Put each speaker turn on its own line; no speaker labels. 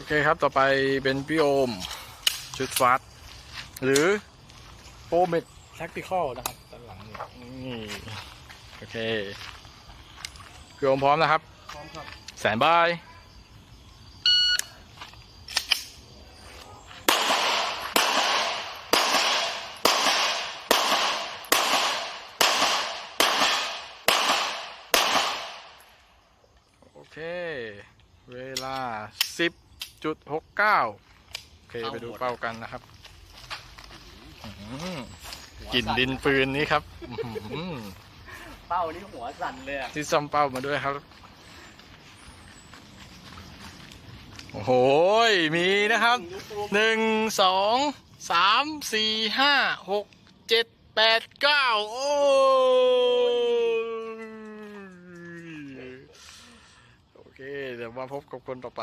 โอเคครับต่อไปเป็นพี่โอม ชุดฟาสหรือโปรเมดแท็กติคอลนะครับด้านหลังนี่โอเคพี่โอมพร้อมนะครับ
พร้อมครับ
แสนบายโอเค เวลา 10.69โอเคไปดูเป้ากันนะครับอื้อหือกลิ่นดินปืนนี้ครับอื้อหือ
เป้านี่หัวสั่นเลยอะ
ที่ซ่อมเป้ามาด้วยครับ โอ้โห มีนะครับ หนึ่ง สอง สาม สี่ ห้า หก เจ็ด แปด เก้า โอ้ยโอเค เดี๋ยวมาพบกับคนต่อไป